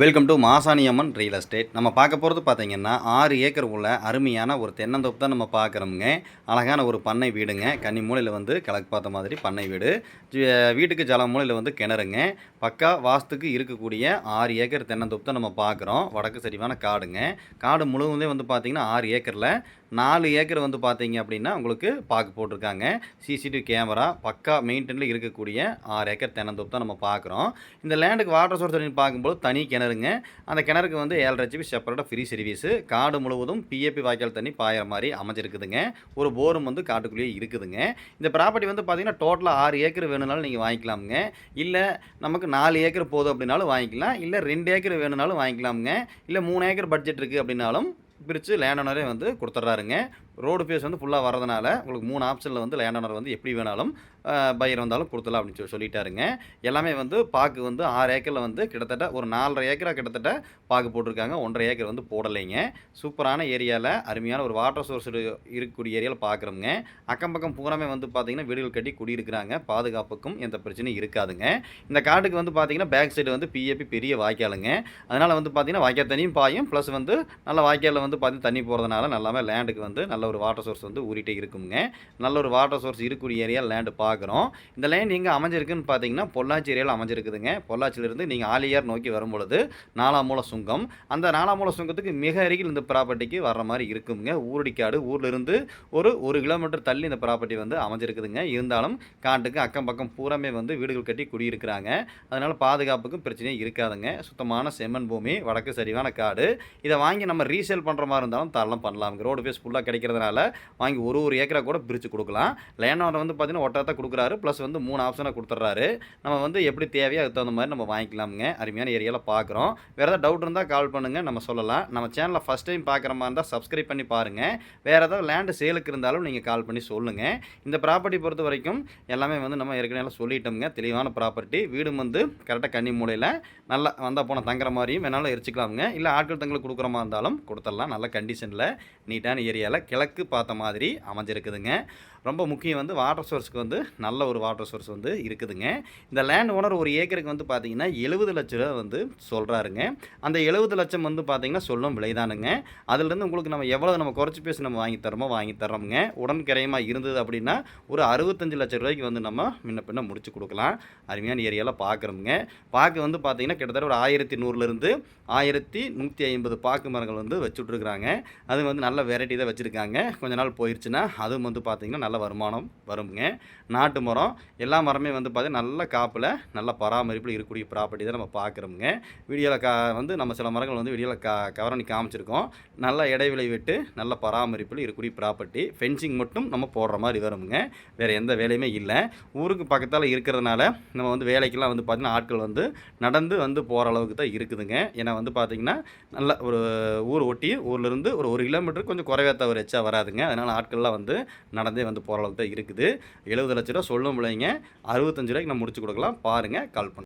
Welcome to Masaniamman real estate நம்ம பார்க்க போகிறது பார்த்தீங்கன்னா ஆறு ஏக்கர் உள்ள அருமையான ஒரு தென்னந்தோப்பு தான் நம்ம பார்க்குறோமுங்க. அழகான ஒரு பண்ணை வீடுங்க. கன்னி மூலையில் வந்து கிழக்கு பார்த்த மாதிரி பண்ணை வீடு. வீட்டுக்கு ஜல மூலையில் வந்து கிணறுங்க. பக்கா வாஸ்துக்கு இருக்கக்கூடிய ஆறு ஏக்கர் தென்னந்தோப்பு தான் நம்ம பார்க்குறோம். வடக்கு சரிவான காடுங்க. காடு முழுவதுமே வந்து பார்த்திங்கன்னா ஆறு ஏக்கரில். நாலு ஏக்கர் வந்து பார்த்தீங்க அப்படின்னா உங்களுக்கு பார்க்க போட்டிருக்காங்க. சிசிடிவி கேமரா பக்கா மெயின்டெனில் இருக்கக்கூடிய ஆறு ஏக்கர் தென்னந்தோப்பு தான் நம்ம பார்க்குறோம். இந்த லேண்டுக்கு வாட்டர் சோர்ஸ் பார்க்கும்போது தனி கிணறுங்க. அந்த கிணறுக்கு வந்து ஏழரை ஜிபி செப்பரேட்டாக ஃப்ரீ சர்வீஸு. காடு முழுவதும் பிஏபி வாய்க்கால் தண்ணி பாயிற மாதிரி அமைஞ்சிருக்குதுங்க. ஒரு போரும் வந்து காட்டுக்குள்ளேயே இருக்குதுங்க. இந்த ப்ராப்பர்ட்டி வந்து பார்த்தீங்கன்னா டோட்டலாக ஆறு ஏக்கர் வேணும்னாலும் நீங்கள் வாங்கிக்கலாமுங்க. இல்லை நமக்கு நாலு ஏக்கர் போதும் அப்படின்னாலும் வாங்கிக்கலாம். இல்லை ரெண்டு ஏக்கர் வேணும்னாலும் வாங்கிக்கலாமுங்க. இல்லை மூணு ஏக்கர் பட்ஜெட் இருக்குது அப்படின்னாலும் பிரித்து லேண்ட் ஓனரே வந்து கொடுத்துட்றாருங்க. ரோடு ஃபேஸ் வந்து ஃபுல்லாக வரதுனால உங்களுக்கு மூணு ஆப்ஷனில் வந்து லேண்ட் ஓனர் வந்து எப்படி வேணாலும் பயிர் வந்தாலும் கொடுத்துலாம் அப்படின்னு சொல்லி சொல்லிட்டாருங்க. எல்லாமே வந்து பாக்கு வந்து ஆறு ஏக்கரில் வந்து கிட்டத்தட்ட ஒரு நாலரை ஏக்கராக கிட்டத்தட்ட பாக்கு போட்டிருக்காங்க. ஒன்றரை ஏக்கர் வந்து போடலைங்க. சூப்பரான ஏரியாவில் அருமையான ஒரு வாட்டர் சோர்ஸ் இருக்கக்கூடிய ஏரியாவில் பார்க்குறோங்க அக்கம் பக்கம் பூராமே வந்து பார்த்திங்கன்னா வீடுகள் கட்டி குடியிருக்கிறாங்க. பாதுகாப்புக்கும் எந்த பிரச்சனையும் இருக்காதுங்க. இந்த காட்டுக்கு வந்து பார்த்திங்கன்னா பேக் சைடு வந்து பிஏபி பெரிய வாய்க்காலுங்க. அதனால் வந்து பார்த்திங்கன்னா வாய்க்கால் தண்ணியும் பாயும். ப்ளஸ் வந்து நல்ல வாய்க்காலில் வந்து பார்த்திங்கன்னா தண்ணி போகிறதுனால நல்லாமே லேண்டுக்கு வந்து நல்ல ஒரு வாட்டர் சோர்ஸ் வந்து ஊறிட்டே இருக்குங்க. நல்ல ஒரு வாட்டர் சோர்ஸ் இருக்கக்கூடிய ஏரியா லேண்டு பார்க்குறோம் இந்த லேண்ட் எங்கே அமைஞ்சிருக்குன்னு பார்த்தீங்கன்னா பொள்ளாச்சி ஏரியாவில் அமைஞ்சிருக்குதுங்க. பொள்ளாச்சியிலிருந்து நீங்கள் ஆலியார் நோக்கி வரும்பொழுது நாலாம் மூல சுங்கம். அந்த நாலாம் மூல சுங்கத்துக்கு மிக அருகில் இந்த ப்ராப்பர்ட்டிக்கு வர்ற மாதிரி இருக்குங்க. ஊரடிக்காடு ஊர்லேருந்து ஒரு ஒரு கிலோமீட்டர் தள்ளி இந்த ப்ராப்பர்ட்டி வந்து அமைஞ்சிருக்குதுங்க. இருந்தாலும் காட்டுக்கு அக்கம் பக்கம் பூராமே வந்து வீடுகள் கட்டி குடியிருக்கிறாங்க. அதனால் பாதுகாப்புக்கும் பிரச்சனையே இருக்காதுங்க. சுத்தமான செம்மண் பூமி வடக்கு சரிவான காடு. இதை வாங்கி நம்ம ரீசேல் பண்ணுற மாதிரி இருந்தாலும் தரலாம் பண்ணலாம் ரோடு ஃபேஸ் ஃபுல்லாக கிடைக்கிற கிடைக்கிறதுனால வாங்கி ஒரு ஒரு ஏக்கரா கூட பிரித்து கொடுக்கலாம். லேண்ட் ஓனர் வந்து பார்த்தீங்கன்னா ஒட்டாத்தான் கொடுக்குறாரு. ப்ளஸ் வந்து மூணு ஆப்ஷனாக கொடுத்துட்றாரு. நம்ம வந்து எப்படி தேவையோ அதுக்கு தகுந்த மாதிரி நம்ம வாங்கிக்கலாமுங்க. அருமையான ஏரியாவில் பார்க்குறோம் வேறு ஏதாவது டவுட் இருந்தால் கால் பண்ணுங்கள் நம்ம சொல்லலாம். நம்ம சேனலை ஃபஸ்ட் டைம் பார்க்குற மாதிரி இருந்தால் சப்ஸ்கிரைப் பண்ணி பாருங்கள் வேறு ஏதாவது லேண்டு சேலுக்கு இருந்தாலும் நீங்கள் கால் பண்ணி சொல்லுங்கள் இந்த ப்ராப்பர்ட்டி பொறுத்த வரைக்கும் எல்லாமே வந்து நம்ம ஏற்கனவே எல்லாம் சொல்லிட்டோம்ங்க. தெளிவான ப்ராப்பர்ட்டி வீடும் வந்து கரெக்டாக கன்னி மூலையில் நல்லா வந்தால் போனால் தங்குற மாதிரியும் வேணாலும் எரிச்சிக்கலாமுங்க. இல்லை ஆட்கள் தங்களுக்கு கொடுக்குற மாதிரி இருந்தாலும் கொடுத்துடலாம். நல்ல கண்டிஷனில் நீட்டான ஏரியாவில் கிழக்கு பார்த்த மாதிரி அமைஞ்சிருக்குதுங்க. ரொம்ப முக்கியம் வந்து வாட்டர் சோர்ஸ்க்கு வந்து நல்ல ஒரு வாட்டர் சோர்ஸ் வந்து இருக்குதுங்க. இந்த லேண்ட் ஓனர் ஒரு ஏக்கருக்கு வந்து பார்த்தீங்கன்னா எழுபது லட்ச ரூபா வந்து சொல்கிறாருங்க அந்த எழுபது லட்சம் வந்து பார்த்தீங்கன்னா சொல்லும் விலைதானுங்க அதுலேருந்து உங்களுக்கு நம்ம எவ்வளோ நம்ம குறைச்சி பேசி நம்ம வாங்கி தரோமோ வாங்கி தரோமுங்க உடன்கரையமாக இருந்தது அப்படின்னா ஒரு அறுபத்தஞ்சு லட்ச ரூபாய்க்கு வந்து நம்ம முன்ன பின்ன முடிச்சு கொடுக்கலாம். அருமையான ஏரியாவில் பார்க்குறோமுங்க பாக்கு வந்து பார்த்தீங்கன்னா கிட்டத்தட்ட ஒரு ஆயிரத்தி நூறுலேருந்து ஆயிரத்தி நூற்றி ஐம்பது பாக்கு மரங்கள் வந்து வச்சுட்ருக்குறாங்க அது வந்து நல்ல வெரைட்டி தான் வச்சுருக்காங்க. கொஞ்ச நாள் போயிடுச்சுன்னா அதுவும் வந்து பார்த்திங்கன்னா நல்ல வருமானம் வருங்க. நாட்டு மரம் எல்லா மரமே வந்து பார்த்தீங்கன்னா நல்ல காப்பில் நல்ல பராமரிப்பில் இருக்கக்கூடிய ப்ராப்பர்ட்டி தான் நம்ம பார்க்குறோமுங்க வீடியோவில் கா வந்து நம்ம சில மரங்கள் வந்து வீடியோவில் கா கவரணி காமிச்சிருக்கோம். நல்ல இடைவெளி விட்டு நல்ல பராமரிப்பில் இருக்கக்கூடிய ப்ராப்பர்ட்டி ஃபென்சிங் மட்டும் நம்ம போடுற மாதிரி வருமுங்க. வேறு எந்த வேலையுமே இல்லை. ஊருக்கு பக்கத்தால் இருக்கிறதுனால நம்ம வந்து வேலைக்கெல்லாம் வந்து பார்த்திங்கன்னா ஆட்கள் வந்து நடந்து வந்து போகிற அளவுக்கு தான் இருக்குதுங்க. ஏன்னா வந்து பார்த்திங்கன்னா நல்ல ஒரு ஊர் ஒட்டி ஊர்லேருந்து ஒரு ஒரு கிலோமீட்டர் கொஞ்சம் குறைவே தவிர எச்சா வராதுங்க. அதனால் ஆட்கள்லாம் வந்து நடந்தே வந்து போகிற அளவுக்கு தான் இருக்குது. எழுபது லட்ச ரூபா சொல்லும் பிள்ளைங்க அறுபத்தஞ்சு ரூபாய்க்கு நம்ம முடிச்சு கொடுக்கலாம். பாருங்கள் கால் பண்ணுங்க